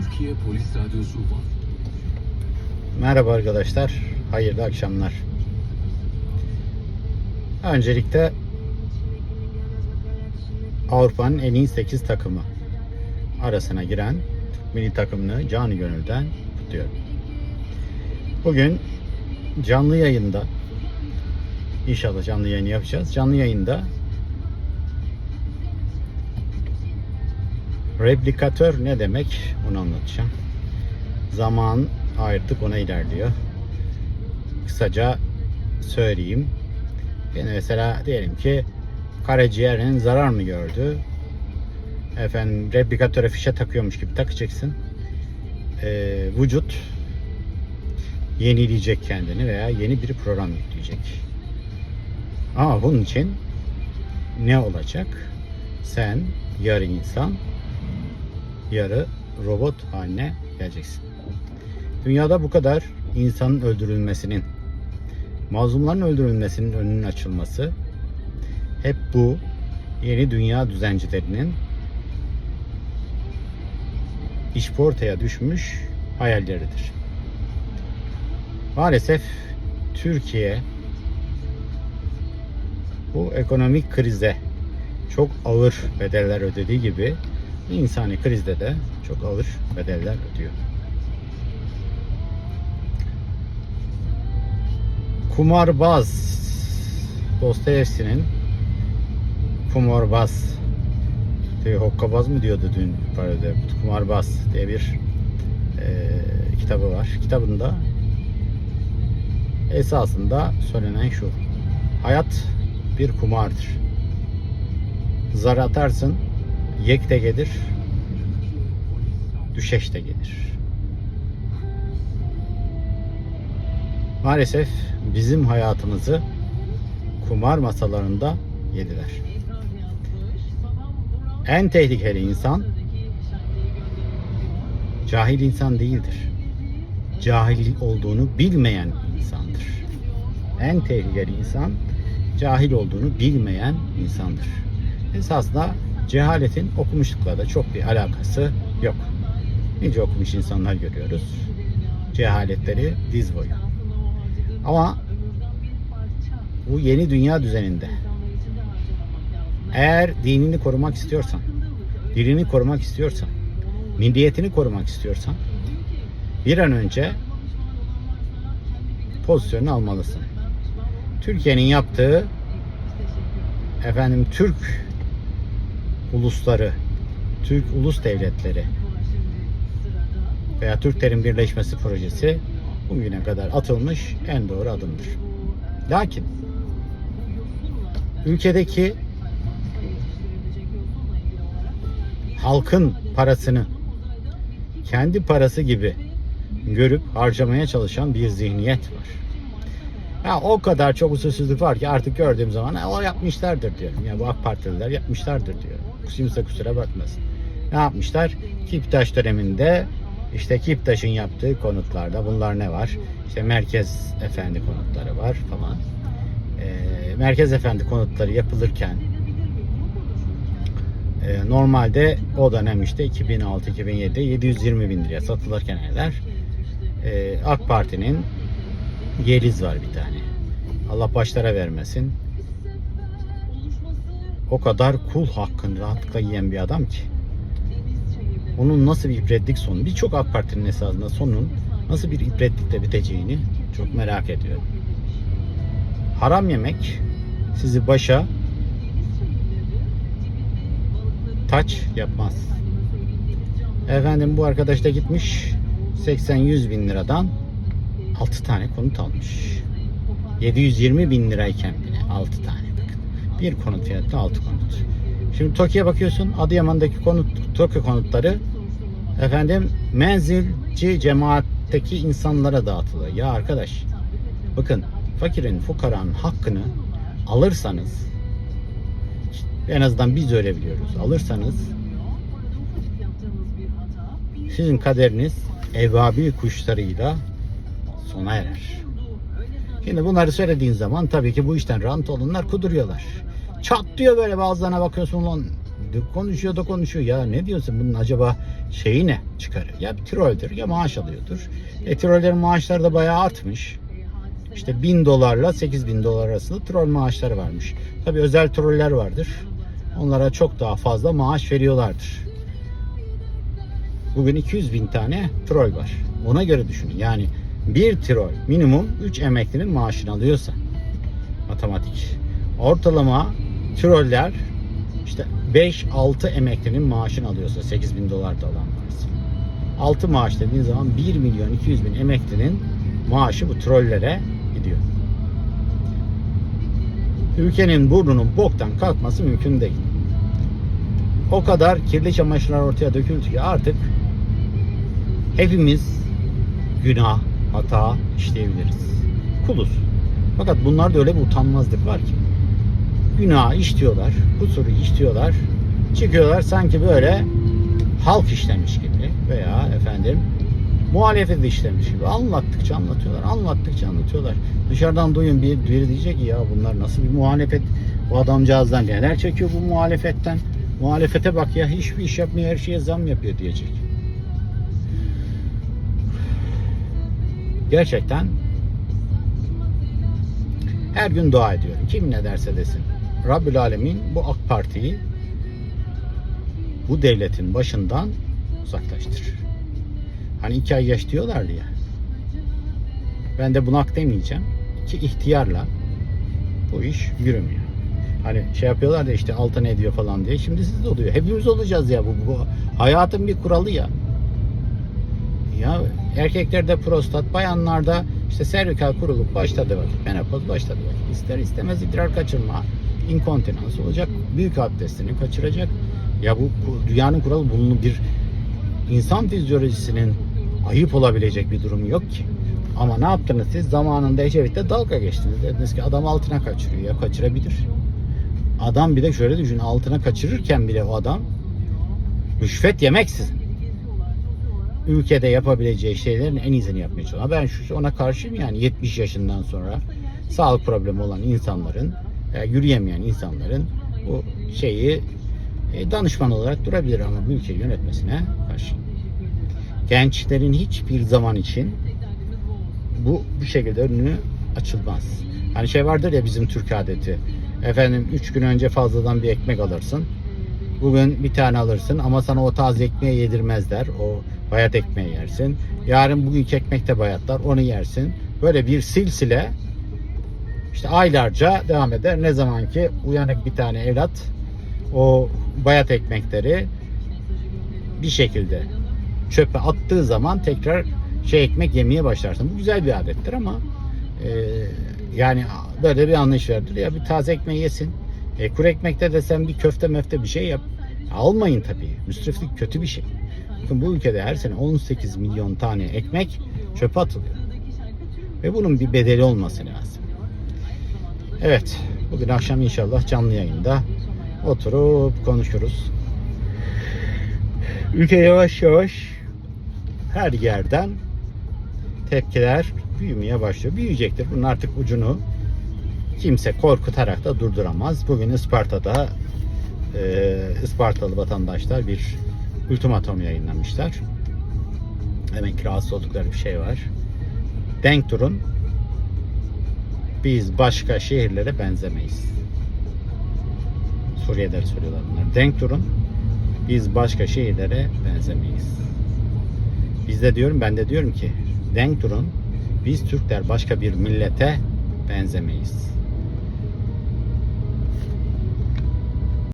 Türkiye Polis Radyosu var. Merhaba arkadaşlar, hayırlı akşamlar. Öncelikle Avrupa'nın en iyi 8 takımı arasına giren Türk milli takımını canı gönülden kutluyorum. Bugün canlı yayında inşallah canlı yayını yapacağız. Canlı yayında replikatör ne demek onu anlatacağım. Zaman ayırttık ona ilerliyor. Kısaca söyleyeyim. Yani mesela diyelim ki karaciğerin zarar mı gördü? Efendim replikatöre fişe takıyormuş gibi takacaksın. Ee, vücut yenileyecek kendini veya yeni bir program yükleyecek. Ama bunun için ne olacak? Sen yarı insan, yarı robot haline geleceksin. Dünyada bu kadar insanın öldürülmesinin, mazlumların öldürülmesinin önünün açılması hep bu yeni dünya düzencilerinin işportaya düşmüş hayalleridir. Maalesef Türkiye bu ekonomik krize çok ağır bedeller ödediği gibi insani krizde de çok ağır bedeller ödüyor. Kumarbaz Dostoyevski'nin Kumarbaz diye hokkabaz mı diyordu dün parada Kumarbaz diye bir e, kitabı var. Kitabında esasında söylenen şu. Hayat bir kumardır. Zar atarsın, yek de gelir, düşeş de gelir. Maalesef bizim hayatımızı kumar masalarında yediler. En tehlikeli insan cahil insan değildir. Cahil olduğunu bilmeyen insandır. En tehlikeli insan cahil olduğunu bilmeyen insandır. Esasında cehaletin okumuşlukla da çok bir alakası yok. Nice okumuş insanlar görüyoruz. Cehaletleri diz boyu. Ama bu yeni dünya düzeninde eğer dinini korumak istiyorsan, dilini korumak istiyorsan, milliyetini korumak istiyorsan bir an önce pozisyonu almalısın. Türkiye'nin yaptığı efendim Türk ulusları, Türk ulus devletleri veya Türklerin Birleşmesi projesi bugüne kadar atılmış en doğru adımdır. Lakin ülkedeki halkın parasını kendi parası gibi görüp harcamaya çalışan bir zihniyet var. Ya o kadar çok usulsüzlük var ki artık gördüğüm zaman "Ha, o yapmışlardır diyorum. Ya bu AK Partililer yapmışlardır diyorum. Kimse kusura bakmasın. Ne yapmışlar? Kiptaş döneminde işte Kiptaş'ın yaptığı konutlarda bunlar ne var? İşte Merkez Efendi konutları var falan. Ee, Merkez Efendi konutları yapılırken e, normalde o dönem işte 2006-2007'de 720 bin liraya satılırken evler e, AK Parti'nin Yeliz var bir tane. Allah başlara vermesin. O kadar kul hakkını rahatlıkla yiyen bir adam ki. Onun nasıl bir ibretlik sonu, birçok AK Parti'nin esasında sonunun nasıl bir ibretlikle biteceğini çok merak ediyorum. Haram yemek sizi başa taç yapmaz. Efendim bu arkadaş da gitmiş 80-100 bin liradan 6 tane konut almış. 720 bin lirayken bile 6 tane bakın. Bir konut fiyatı 6 konut. Şimdi Tokyo'ya bakıyorsun Adıyaman'daki konut, Tokyo konutları efendim menzilci cemaatteki insanlara dağıtılıyor. Ya arkadaş bakın fakirin fukaranın hakkını alırsanız en azından biz öyle biliyoruz. Alırsanız sizin kaderiniz evabi kuşlarıyla sona erer. Şimdi bunları söylediğin zaman tabii ki bu işten rant olanlar kuduruyorlar. Çat diyor böyle bazılarına bakıyorsun lan konuşuyor da konuşuyor. Ya ne diyorsun bunun acaba şeyi ne çıkarı? Ya bir tiroldür ya maaş alıyordur. E tirollerin maaşları da bayağı artmış. İşte 1000 dolarla 8000 dolar arasında troll maaşları varmış. Tabi özel troller vardır. Onlara çok daha fazla maaş veriyorlardır. Bugün 200 bin tane troll var. Ona göre düşünün. Yani bir troll minimum 3 emeklinin maaşını alıyorsa matematik. Ortalama troller işte 5-6 emeklinin maaşını alıyorsa 8 bin dolar da alan varsa. 6 maaş dediğin zaman 1 milyon 200 bin emeklinin maaşı bu trollere gidiyor. Ülkenin burnunun boktan kalkması mümkün değil. O kadar kirli çamaşırlar ortaya döküldü ki artık hepimiz günah, hata işleyebiliriz. Kuluz. Fakat bunlarda öyle bir utanmazlık var ki. Günah işliyorlar, kusuru işliyorlar. Çıkıyorlar sanki böyle halk işlemiş gibi veya efendim muhalefet işlemiş gibi anlattıkça anlatıyorlar, anlattıkça anlatıyorlar. Dışarıdan duyun bir, biri diyecek ki ya bunlar nasıl bir muhalefet? Bu adamcağızdan neler çekiyor bu muhalefetten? Muhalefete bak ya hiçbir iş yapmıyor her şeye zam yapıyor diyecek. Gerçekten her gün dua ediyorum. Kim ne derse desin. Rabbül Alemin bu AK Parti'yi bu devletin başından uzaklaştırır. Hani iki ay yaş diyorlardı ya. Ben de bunak demeyeceğim. İki ihtiyarla bu iş yürümüyor. Hani şey yapıyorlar da işte altın ediyor falan diye. Şimdi siz de oluyor. Hepimiz olacağız ya bu, bu hayatın bir kuralı ya. Ya erkeklerde prostat, bayanlarda işte servikal kuruluk başladı vakit, menopoz başladı vakit. İster istemez idrar kaçırma, inkontinans olacak, büyük abdestini kaçıracak. Ya bu dünyanın kuralı bunun bir insan fizyolojisinin ayıp olabilecek bir durumu yok ki. Ama ne yaptınız siz? Zamanında Ecevit'te dalga geçtiniz. Dediniz ki adam altına kaçırıyor. Ya kaçırabilir. Adam bir de şöyle düşün. Altına kaçırırken bile o adam rüşvet yemeksizin ülkede yapabileceği şeylerin en iyisini yapmaya çalışıyor. Ben şu ona karşıyım yani 70 yaşından sonra sağlık problemi olan insanların e, yürüyemeyen insanların bu şeyi e, danışman olarak durabilir ama bu ülkeyi yönetmesine karşıyım. Gençlerin hiçbir zaman için bu bu şekilde önünü açılmaz. Hani şey vardır ya bizim Türk adeti. Efendim 3 gün önce fazladan bir ekmek alırsın. Bugün bir tane alırsın ama sana o taze ekmeği yedirmezler. O bayat ekmeği yersin. Yarın bugünkü ekmekte bayatlar onu yersin. Böyle bir silsile işte aylarca devam eder. Ne zaman ki uyanık bir tane evlat o bayat ekmekleri bir şekilde çöpe attığı zaman tekrar şey ekmek yemeye başlarsın. Bu güzel bir adettir ama e, yani böyle bir anlayış vardır. Ya bir taze ekmeği yesin. E, kuru ekmekte de sen bir köfte möfte bir şey yap. Almayın tabii. Müsriflik kötü bir şey. Bakın bu ülkede her sene 18 milyon tane ekmek çöpe atılıyor. Ve bunun bir bedeli olması lazım. Evet. Bugün akşam inşallah canlı yayında oturup konuşuruz. Ülke yavaş yavaş her yerden tepkiler büyümeye başlıyor. Büyüyecektir. Bunun artık ucunu kimse korkutarak da durduramaz. Bugün Isparta'da e, Ispartalı vatandaşlar bir ultimatom yayınlamışlar. Demek ki rahatsız oldukları bir şey var. Denk durun. Biz başka şehirlere benzemeyiz. Suriye'de söylüyorlar bunlar. Denk durun. Biz başka şehirlere benzemeyiz. Biz de diyorum ben de diyorum ki denk durun. Biz Türkler başka bir millete benzemeyiz.